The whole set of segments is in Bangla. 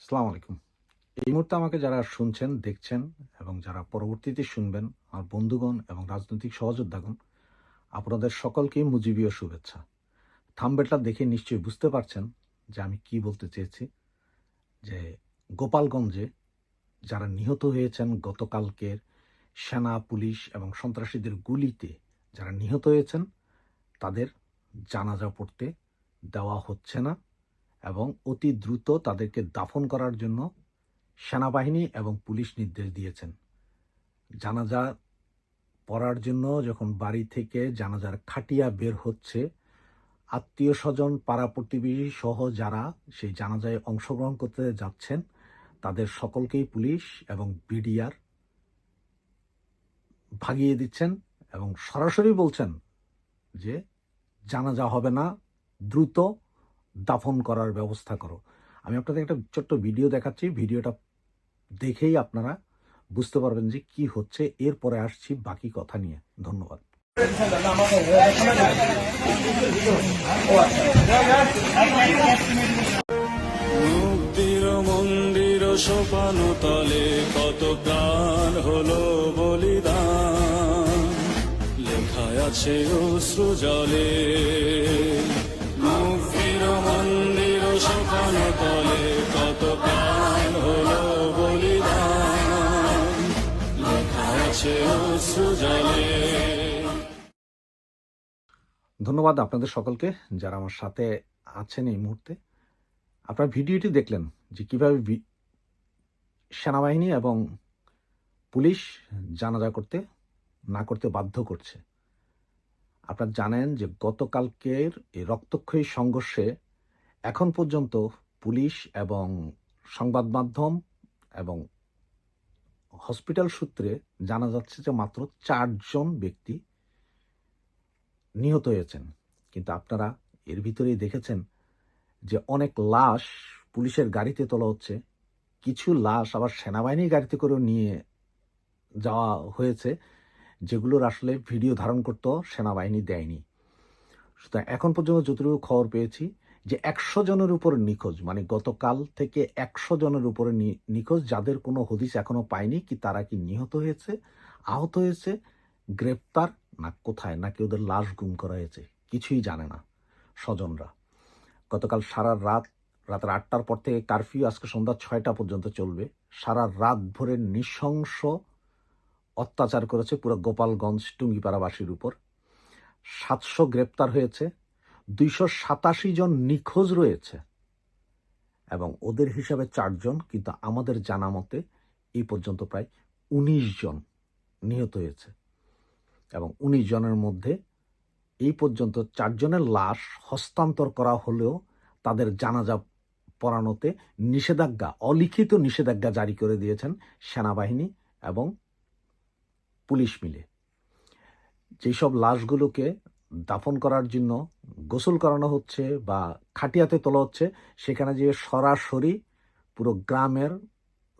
সালাম আলাইকুম। এই মুহূর্তে আমাকে যারা শুনছেন, দেখছেন এবং যারা পরবর্তীতে শুনবেন, আমার বন্ধুগণ এবং রাজনৈতিক সহযোদ্ধাগণ, আপনাদের সকলকেই মুজিবীয় শুভেচ্ছা। থাম্বেলটা দেখে নিশ্চয়ই বুঝতে পারছেন যে আমি কি বলতে চেয়েছি। যে গোপালগঞ্জে যারা নিহত হয়েছেন, গতকালকের সেনা, পুলিশ এবং সন্ত্রাসীদের গুলিতে যারা নিহত হয়েছেন, তাদের জানাজা পড়তে দেওয়া হচ্ছে না। এবং অতি দ্রুত তাদেরকে দাফন করার জন্য সেনাবাহিনী এবং পুলিশ নির্দেশ দিয়েছেন। জানাজা পড়ার জন্য যখন বাড়ি থেকে জানাজার খাটিয়া বের হচ্ছে, আত্মীয় স্বজন, পাড়া প্রতিবেশী সহ যারা সেই জানাজায় অংশগ্রহণ করতে যাচ্ছেন, তাদের সকলকেই পুলিশ এবং বিডিআর ভাগিয়ে দিচ্ছেন এবং সরাসরি বলছেন যে, জানাজা হবে না, দ্রুত দাফন করার ব্যবস্থা করো। আমি আপনাদের একটা ছোট্ট ভিডিও দেখাচ্ছি। ভিডিওটা দেখেই আপনারা বুঝতে পারবেন যে কি হচ্ছে। এরপরে আসছি বাকি কথা নিয়ে। ধন্যবাদ। মন্দির সোপান তলে কত প্রাণ হলো বলিদান। লেখায় আছে অশ্রু জলে। ধন্যবাদ আপনাদের সকলকে যারা আমার সাথে আছেন এই মুহূর্তে। আপনারা ভিডিওটি দেখলেন যে কীভাবে সেনাবাহিনী এবং পুলিশ জানাজা করতে, না করতে বাধ্য করছে। আপনারা জানেন যে গতকালকের এই রক্তক্ষয়ী সংঘর্ষে এখন পর্যন্ত পুলিশ এবং সংবাদ মাধ্যম এবং হসপিটাল সূত্রে জানা যাচ্ছে যে মাত্র চারজন ব্যক্তি নিহত হয়েছেন। কিন্তু আপনারা এর ভিতরেই দেখেছেন যে অনেক লাশ পুলিশের গাড়িতে তোলা হচ্ছে। কিছু লাশ আবার সেনাবাহিনীর গাড়িতে করেও নিয়ে যাওয়া হয়েছে। যেগুলোর আসলে ভিডিও ধারণ করতে সেনাবাহিনী দেয়নি। সুতরাং এখন পর্যন্ত যতটুকু খবর পেয়েছি যে একশো জনের উপর নিখোঁজ মানে গতকাল থেকে একশো জনের উপরে নিখোঁজ, যাদের কোনো হদিস এখনও পায়নি কি তারা কি নিহত হয়েছে, আহত হয়েছে, গ্রেপ্তার না কোথায়, নাকি ওদের লাশ গুম করা হয়েছে, কিছুই জানে না স্বজনরা। গতকাল সারা রাত রাতের আটটার পর থেকে কারফিউ আজকে সন্ধ্যা ছয়টা পর্যন্ত চলবে। সারা রাত ভরে নৃশংস অত্যাচার করেছে পুরো গোপালগঞ্জ টুঙ্গিপাড়াবাসীর উপর। সাতশো গ্রেপ্তার হয়েছে, দুইশো সাতাশি জন নিখোঁজ রয়েছে, এবং ওদের হিসাবে চারজন, কিন্তু আমাদের জানা মতে এই পর্যন্ত প্রায় উনিশ জন নিহত হয়েছে। এবং উনিশ জনের মধ্যে এই পর্যন্ত চারজনের লাশ হস্তান্তর করা হলেও তাদের জানাজা পড়ানোতে নিষেধাজ্ঞা, অলিখিত নিষেধাজ্ঞা জারি করে দিয়েছেন সেনাবাহিনী এবং পুলিশ মিলে। যেসব লাশগুলোকে দাফন করার জন্য গোসল করানো হচ্ছে বা খাটিয়াতে তোলা হচ্ছে, সেখানে যে সরাসরি পুরো গ্রামের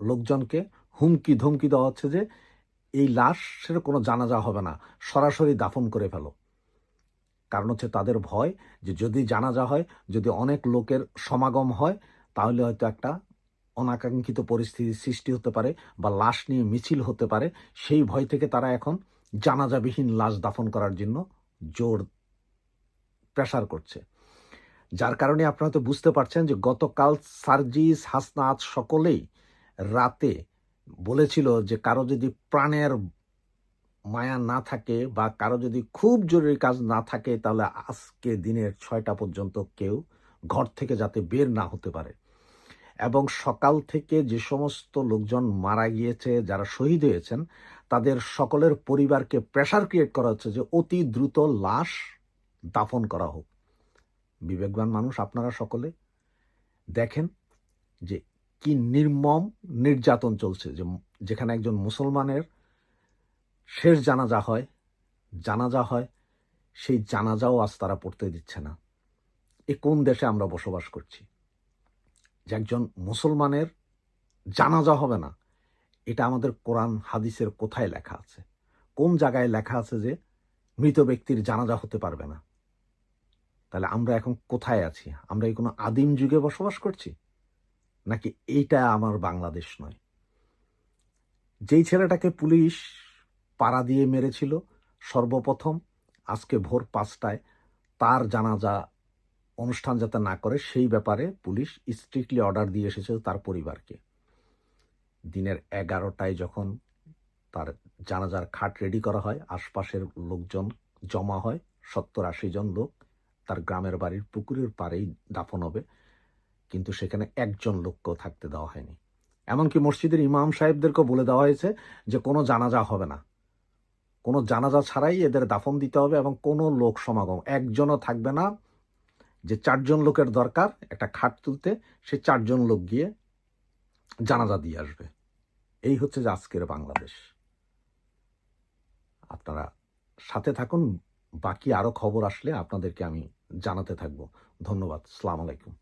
লোকজনকে হুমকি ধমকি দেওয়া হচ্ছে যে, এই লাশের কোনো জানাজা হবে না, সরাসরি দাফন করে ফেলো। কারণ হচ্ছে তাদের ভয় যে যদি জানাজা হয়, যদি অনেক লোকের সমাগম হয়, তাহলে হয়তো একটা অনাকাঙ্ক্ষিত পরিস্থিতির সৃষ্টি হতে পারে বা লাশ নিয়ে মিছিল হতে পারে, সেই ভয় থেকে তারা এখন জানাজাবিহীন লাশ দাফন করার জন্য জোর প্রেসার করছে। যার কারণে আপনারা তো বুঝতে পারছেন যে গতকাল সার্জিস, হাসনাত সকলেই রাতে বলেছিল যে কারও যদি প্রাণের মায়া না থাকে বা কারও যদি খুব জরুরি কাজ না থাকে, তাহলে আজকে দিনের ছয়টা পর্যন্ত কেউ ঘর থেকে যাতে বের না হতে পারে। এবং সকাল থেকে যে সমস্ত লোকজন মারা গিয়েছে, যারা শহীদ হয়েছেন, তাদের সকলের পরিবারকে প্রেশার ক্রিয়েট করা হচ্ছে যে অতি দ্রুত লাশ দাফন করা হোক। বিবেকবান মানুষ আপনারা সকলে দেখেন যে কি নির্মম নির্যাতন চলছে, যে যেখানে একজন মুসলমানের শেষ জানাজা হয় জানাজা হয়, সেই জানাজাও আজ তারা পড়তে দিচ্ছে না। এ কোন দেশে আমরা বসবাস করছি? যে একজন মুসলমানের জানাজা হবে না, এটা আমাদের কোরআন হাদিসের কোথায় লেখা আছে? কোন জায়গায় লেখা আছে যে মৃত ব্যক্তির জানাজা হতে পারবে না? তাহলে আমরা এখন কোথায় আছি? আমরা এই কোনো আদিম যুগে বসবাস করছি? নাকি এইটা আমার বাংলাদেশ নয়? যেই ছেলেটাকে পুলিশ পাড়া দিয়ে মেরেছিল, সর্বপ্রথম আজকে ভোর পাঁচটায় তার জানাজা অনুষ্ঠান যাতে না করে, সেই ব্যাপারে পুলিশ স্ট্রিক্টলি অর্ডার দিয়ে এসেছে তার পরিবারকে। দিনের এগারোটায় যখন তার জানাজার খাট রেডি করা হয়, আশপাশের লোকজন জমা হয়, সত্তর আশি জন লোক তার গ্রামের বাড়ির পুকুরের পাড়েই দাফন হবে, কিন্তু সেখানে একজন লোককেও থাকতে দেওয়া হয়নি। এমনকি মসজিদের ইমাম সাহেবদেরকেও বলে দেওয়া হয়েছে যে কোনো জানাজা হবে না। কোনো জানাজা ছাড়াই এদের দাফন দিতে হবে এবং কোনো লোক সমাগম, একজনও থাকবে না যে চারজন লোকের দরকার, একটা খাট তুলতে, সে চারজন লোক গিয়ে জানাজা দিয়ে আসবে। এই হচ্ছে যে আজকের বাংলাদেশ। আপনারা সাথে থাকুন, বাকি আরও খবর আসলে আপনাদেরকে আমি জানাতে থাকব। ধন্যবাদ, সালাম আলাইকুম।